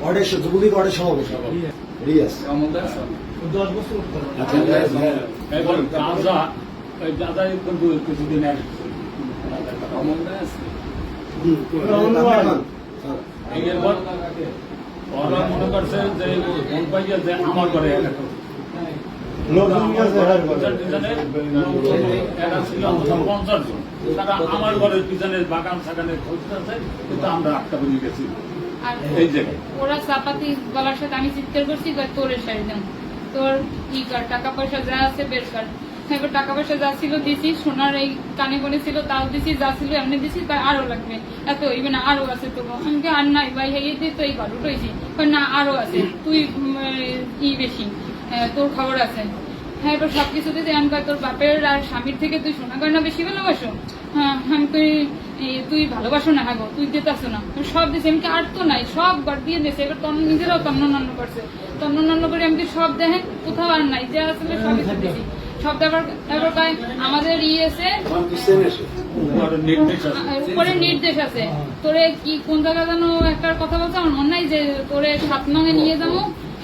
ওয়ার্ডের স- যুবলীগ ওয়ার্ডের সভাপতি রিয়াজ দশ বছর উপরে। আচ্ছা, এবার গাঁজা ওই গাঁজা কিন্তু কিছুদিন আগে। অমলটা আছে এই এবার ওরা মনে করছে যে ফোন পাইয়া যে আমার ঘরে ঘরের পিছনে বাগান সাগানে খুঁজতেছে কিন্তু আমরা আটটা বেরিয়ে গেছি। আর ওরা চাপাতি গলার সাথে আমি চিৎকার করছি তোর শাড়ি দেন তোর ই কর টাকা পয়সা যা আছে বের কর। এবার টাকা পয়সা যা ছিল দিছি সোনার এই কানে বনে ছিল তাও দিছি যা ছিল এমনি দিছি তাই আরও লাগবে। এত হইবে না আরও আছে তো। আমি কি আর নাই ভাই এই দিয়ে তো এই ঘর উঠেছি না আরও আছে। তুই ই বেশি তোর খবর আছে। হ্যাঁ এবার সবকিছু দিতে আমি তোর বাপের আর স্বামীর থেকে তুই সোনা গয়না বেশি ভালোবাসো? হ্যাঁ আমি তুই তুই ভালোবাসো না হাগো তুই না সব আমি আর তো নাই সব ঘর দিয়ে দিয়েছে এবার তন্ন তন্ন করছে তন্ন করে আমি সব দেখেন কোথাও আর নাই যা আসলে সব আমাদের উপরে নির্দেশ আছে তোরে কি কোন জায়গা যেন একটা কথা বলছে আমার মনে নাই যে তোরে সাত নঙে নিয়ে যাব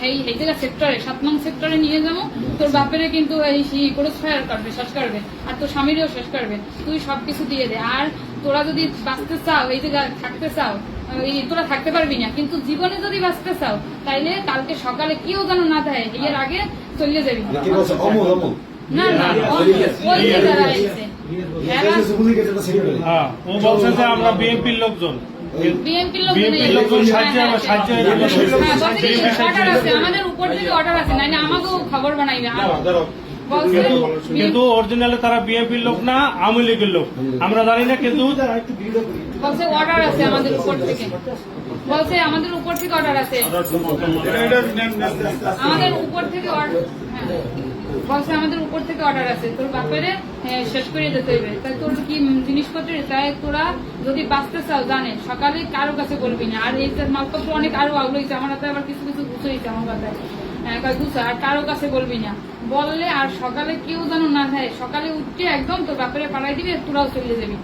এই এই জায়গা সেক্টরে সাত নং সেক্টরে নিয়ে যাব তোর বাপেরে কিন্তু এই করে ফায়ার করবে শেষ করবে আর তোর স্বামীরও শেষ করবে তুই সবকিছু দিয়ে দে আর তোরা যদি বাঁচতে চাও এই জায়গায় থাকতে চাও এই তোরা থাকতে পারবি না কিন্তু জীবনে যদি বাঁচতে চাও তাইলে কালকে সকালে কেউ যেন না দেয় এর আগে চলে যাবি। না না ওই যে যারা আইছে যেটা সেক্রেটারি হ্যাঁ, ও বলছে যে আমরা বিএনপির লোকজন। হ্যাঁ, আমাদের উপর থেকে অর্ডার আছে নাইলে আমাকেও খবর বানাইবে কিন্তু অরিজিনালি তারা বিএনপির লোক না আওয়ামী লীগের লোক। আমরা জানি না কিন্তু বলছে অর্ডার আছে আমাদের উপর থেকে। বলছে আমাদের উপর থেকে অর্ডার আছে। আমাদের উপর থেকে অর্ডার বলছে আমাদের উপর থেকে অর্ডার আছে। তোর বাপেরে হ্যাঁ, শেষ করে দিতে হইবে। তাই তোর কি জিনিসপত্র? তাই তোরা যদি বাঁচতে চাও জানে সকালে কারও কাছে বলবি না। আর এই মালপত্র অনেক আরও হয়েছে আমার হাতে আবার কিছু কিছু গুছো হয়েছে আমার কথায় হ্যাঁ, কারও কাছে বলবি না। বললে আর সকালে কেউ যেন না যায় সকালে উঠে একদম তোর বাপেরে পাঠাই দিবি তোরাও চলে যাবি।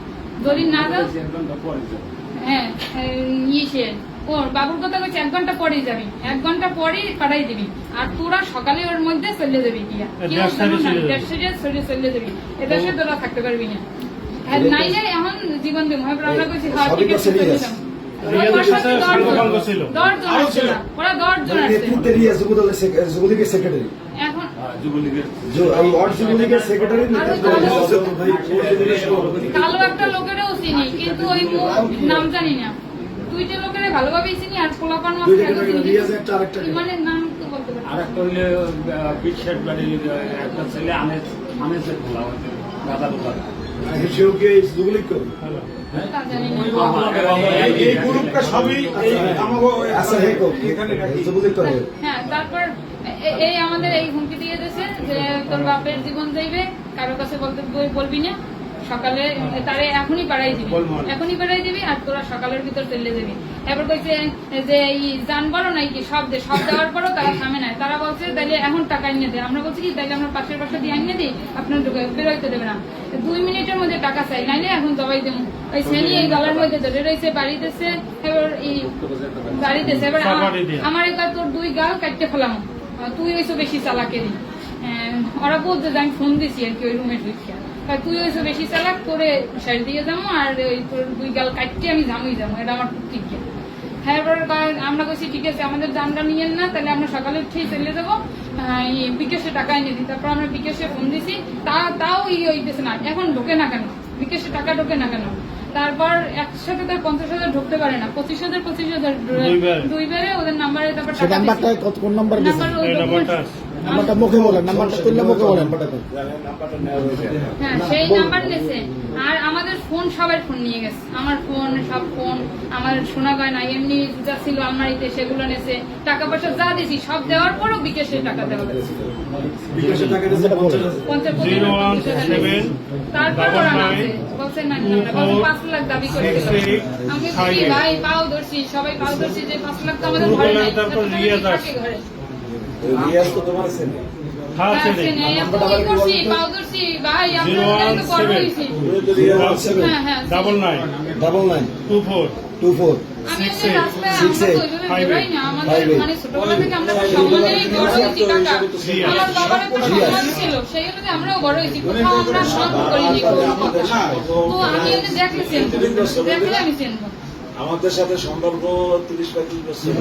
যদি না যাও এক ঘণ্টা হ্যাঁ ইসে ও বাবুর কথা কইছে এক ঘণ্টা পরেই যাবি। এক ঘণ্টা পরেই পাঠাই দিবি। আর তোরা সকালে ওর মধ্যে চলে যাবি গিয়া। চলে যাবি। চলে সাথে তোরা থাকতে পারবি না। আর নাইলে এখন জীবন দেবো। হ্যাঁ আমরা কইছি যুবলীগের সেক্রেটারি কালো একটা লোকেরও চিনি কিন্তু ওই নাম জানি না। দুইটা লোকের ভালোভাবেই চিনি আর পোলাপান আরেকটা নাম তো বলতে পারছি আর একটা হইলে বিশ্বের বাড়ির একটা ছেলে আনেস আনেসের খোলা হয়েছে দোকান সেও কি এই যুবলীগ করে তা এই গ্রুপটা সবই আচ্ছা হে কো যুবলীগ করে। হ্যাঁ তারপর এই আমাদের এই হুমকি দিয়ে দিয়েছে যে তোর বাপের জীবন যাইবে কারও কাছে বলতে বলবি না। সকালে তারে এখনই পাড়াই দিবি। এখনই পাড়াই দিবি আর তোরা সকালের ভিতর চলে যাবি। এবার কইছে যে এই জান বলো নাই কি সব দে সব দেওয়ার পরও তারা থামে নাই। তারা বলছে তাইলে এখন টাকা এনে দে। আমরা বলছি কি তাইলে আমরা পাশের পাশে দিয়ে এনে দিই আপনার ঢুকে- বেরোইতে দেবে না। দুই মিনিটের মধ্যে টাকা চাই নাইলে এখন জবাই দেবো ওই শ্রেণি এই গলার মধ্যে ধরে রয়েছে বাড়িতেছে এবার এই বাড়িতেছে এবার আমার- এবার তোর দুই গাল কাটতে ফেলাম। তুই হয়েছো বেশি চালাকেরই আহ, ওরা বলছে যে আমি ফোন দিছি আর কি ওই রুমে ঢুকিয়া তুই হয়েছো বেশি চালাক তোরে সাইড দিয়ে যাব আর ওই তোর দুই গাল কাটতে আমি জামুই যাব এটা আমার ঠিক আছে। হ্যাঁ এবার কয়- আমরা বলছি ঠিক আছে আমাদের দামটা নিয়েন না তাহলে আমরা সকালে উঠেই চলে যাব বিকেশে টাকা এনে দিই। তারপর আমরা বিকেশে ফোন দিছি। তা তাও ই হইতেছে না। এখন ঢোকে না কেন? বিকেশে টাকা ঢোকে না কেন? তারপর একসাথে তার পঞ্চাশ হাজার ঢুকতে পারে না। পঁচিশ হাজার পঁচিশ হাজার দুইবার। ওদের নাম্বারে তারপর টাকা কোন নাম্বার নাম্বার নাম্বারটা মুখে বলেন নাম্বারটা তুললে মুখে বলেন হ্যাঁ সেই নাম্বার নিয়েছে আর আমাদের ফোন সবার ফোন নিয়ে গেছে আমার ফোন সব ফোন আমার শোনা গয় না এমনি যা ছিল আলমারিতে সেগুলো নেছে টাকা পয়সা যা দিছি সব দেওয়ার পরও বিকেশে টাকা দেওয়া দিয়েছে দিয়েছে। তারপর বলছে না পাঁচ লাখ দাবি করে দিল। six, eight, আমি। ভাই পাও ধরছি সবাই পাও ধরছি যে পাঁচ লাখ তো আমাদের ঘরে নাই। ঘরে। রিয়াজ তো তোমার ছেলে। হ্যাঁ, হ্যাঁ। সেভেন। হ্যাঁ, হ্যাঁ, double nine. Double nine. Two four. Two four. মানে ছিল। আমরাও বড় হয়েছি। কোথাও আমরা সমান করিনি তো আমি দেখলে দেখলে আমি চিনবো। আমাদের সাথে সম্পর্ক তিরিশ পঁয়ত্রিশ বছর।